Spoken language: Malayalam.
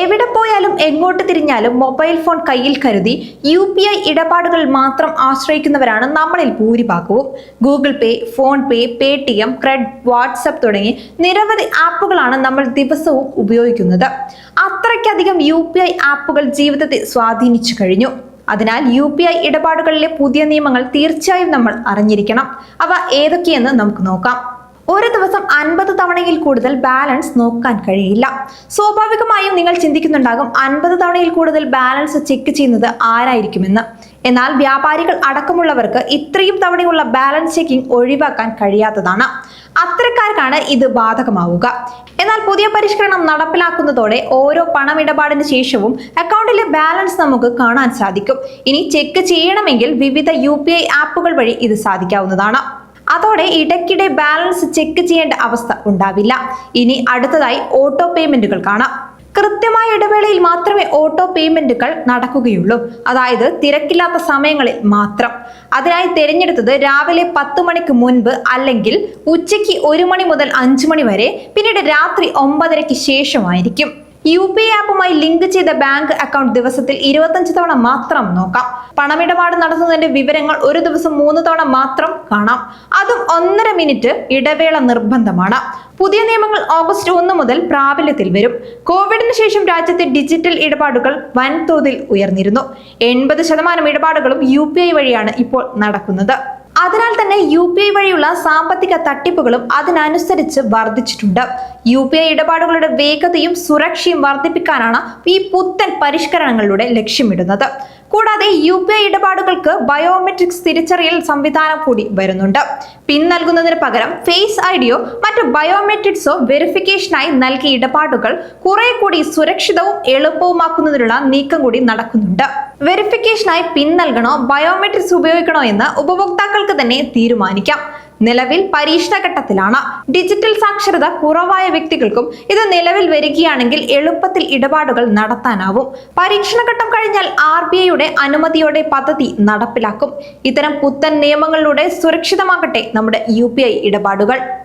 എവിടെ പോയാലും എങ്ങോട്ട് തിരിഞ്ഞാലും മൊബൈൽ ഫോൺ കയ്യിൽ കരുതി യു പി ഐ ഇടപാടുകൾ മാത്രം ആശ്രയിക്കുന്നവരാണ് നമ്മളിൽ ഭൂരിഭാഗവും. Google Pay PhonePe Paytm CRED WhatsApp തുടങ്ങി നിരവധി ആപ്പുകളാണ് നമ്മൾ ദിവസവും ഉപയോഗിക്കുന്നത്. അത്രയ്ക്കധികം യു പി ഐ ആപ്പുകൾ ജീവിതത്തെ സ്വാധീനിച്ചു കഴിഞ്ഞു. അതിനാൽ യു പി ഐ ഇടപാടുകളിലെ പുതിയ നിയമങ്ങൾ തീർച്ചയായും നമ്മൾ അറിഞ്ഞിരിക്കണം. അവ ഏതൊക്കെയെന്ന് നമുക്ക് നോക്കാം. ഒരു ദിവസം അൻപത് തവണയിൽ കൂടുതൽ ബാലൻസ് നോക്കാൻ കഴിയില്ല. സ്വാഭാവികമായും നിങ്ങൾ ചിന്തിക്കുന്നുണ്ടാകും അൻപത് തവണയിൽ കൂടുതൽ ബാലൻസ് ചെക്ക് ചെയ്യുന്നത് ആരായിരിക്കുമെന്ന്. എന്നാൽ വ്യാപാരികൾ അടക്കമുള്ളവർക്ക് ഇത്രയും തവണയുള്ള ബാലൻസ് ചെക്കിംഗ് ഒഴിവാക്കാൻ കഴിയാത്തതാണ്. അത്തരക്കാർക്കാണ് ഇത് ബാധകമാവുക. എന്നാൽ പുതിയ പരിഷ്കരണം നടപ്പിലാക്കുന്നതോടെ ഓരോ പണമിടപാടിന് ശേഷവും അക്കൗണ്ടിലെ ബാലൻസ് നമുക്ക് കാണാൻ സാധിക്കും. ഇനി ചെക്ക് ചെയ്യണമെങ്കിൽ വിവിധ യു ആപ്പുകൾ വഴി ഇത് സാധിക്കാവുന്നതാണ്. അതോടെ ഇടയ്ക്കിടെ ബാലൻസ് ചെക്ക് ചെയ്യേണ്ട അവസ്ഥ ഉണ്ടാവില്ല. ഇനി അടുത്തതായി ഓട്ടോ പേയ്മെന്റുകൾ കാണാം. കൃത്യമായ ഇടവേളയിൽ മാത്രമേ ഓട്ടോ പേയ്മെന്റുകൾ നടക്കുകയുള്ളൂ. അതായത് തിരക്കില്ലാത്ത സമയങ്ങളിൽ മാത്രം. അതിനായി തിരഞ്ഞെടുത്തത് രാവിലെ പത്ത് മണിക്ക് മുൻപ് അല്ലെങ്കിൽ ഉച്ചയ്ക്ക് ഒരു മണി മുതൽ അഞ്ചു മണി വരെ പിന്നീട് രാത്രി ഒമ്പതരയ്ക്ക് ശേഷമായിരിക്കും. യു പി ആപ്പുമായി ലിങ്ക് ചെയ്ത ബാങ്ക് അക്കൗണ്ട് ദിവസത്തിൽ ഇരുപത്തഞ്ച് തവണ മാത്രം നോക്കാം. പണമിടപാട് നടത്തുന്നതിന്റെ വിവരങ്ങൾ ഒരു ദിവസം മൂന്ന് തവണ മാത്രം കാണാം. അതും ഒന്നര മിനിറ്റ് ഇടവേള നിർബന്ധമാണ്. പുതിയ നിയമങ്ങൾ ഓഗസ്റ്റ് ഒന്ന് മുതൽ പ്രാബല്യത്തിൽ വരും. കോവിഡിന് ശേഷം രാജ്യത്തെ ഡിജിറ്റൽ ഇടപാടുകൾ വൻതോതിൽ ഉയർന്നിരുന്നു. എൺപത് ശതമാനം ഇടപാടുകളും യു വഴിയാണ് ഇപ്പോൾ നടക്കുന്നത്. അതിനാൽ തന്നെ യു പി ഐ വഴിയുള്ള സാമ്പത്തിക തട്ടിപ്പുകളും അതിനനുസരിച്ച് വർദ്ധിച്ചിട്ടുണ്ട്. യു പി ഐ ഇടപാടുകളുടെ വേഗതയും സുരക്ഷയും വർദ്ധിപ്പിക്കാനാണ് ഈ പുത്തൻ പരിഷ്കരണങ്ങളിലൂടെ ലക്ഷ്യമിടുന്നത്. കൂടാതെ യു പി ഐ ഇടപാടുകൾക്ക് ബയോമെട്രിക്സ് തിരിച്ചറിയൽ സംവിധാനം കൂടി വരുന്നുണ്ട്. പിൻ നൽകുന്നതിന് പകരം ഫേസ് ഐഡിയോ മറ്റ് ബയോമെട്രിക്സോ വെരിഫിക്കേഷനായി നൽകിയ ഇടപാടുകൾ കുറെ കൂടി സുരക്ഷിതവും എളുപ്പവുമാക്കുന്നതിനുള്ള നീക്കം കൂടി നടക്കുന്നുണ്ട്. വെരിഫിക്കേഷനായി പിൻ ബയോമെട്രിക്സ് ഉപയോഗിക്കണോ എന്ന് ഉപഭോക്താക്കൾക്ക് തന്നെ തീരുമാനിക്കാം. നിലവിൽ പരീക്ഷണ ഘട്ടത്തിലാണ് ഡിജിറ്റൽ സാക്ഷരത കുറവായ വ്യക്തികൾക്കും ഇത് നിലവിൽ വരികയാണെങ്കിൽ എളുപ്പത്തിൽ ഇടപാടുകൾ നടത്താനാവും. പരീക്ഷണഘട്ടം കഴിഞ്ഞാൽ ആർ ബി ഐയുടെ അനുമതിയോടെ പദ്ധതി നടപ്പിലാക്കും. ഇത്തരം പുത്തൻ നിയമങ്ങളിലൂടെ സുരക്ഷിതമാകട്ടെ നമ്മുടെ യു ഇടപാടുകൾ.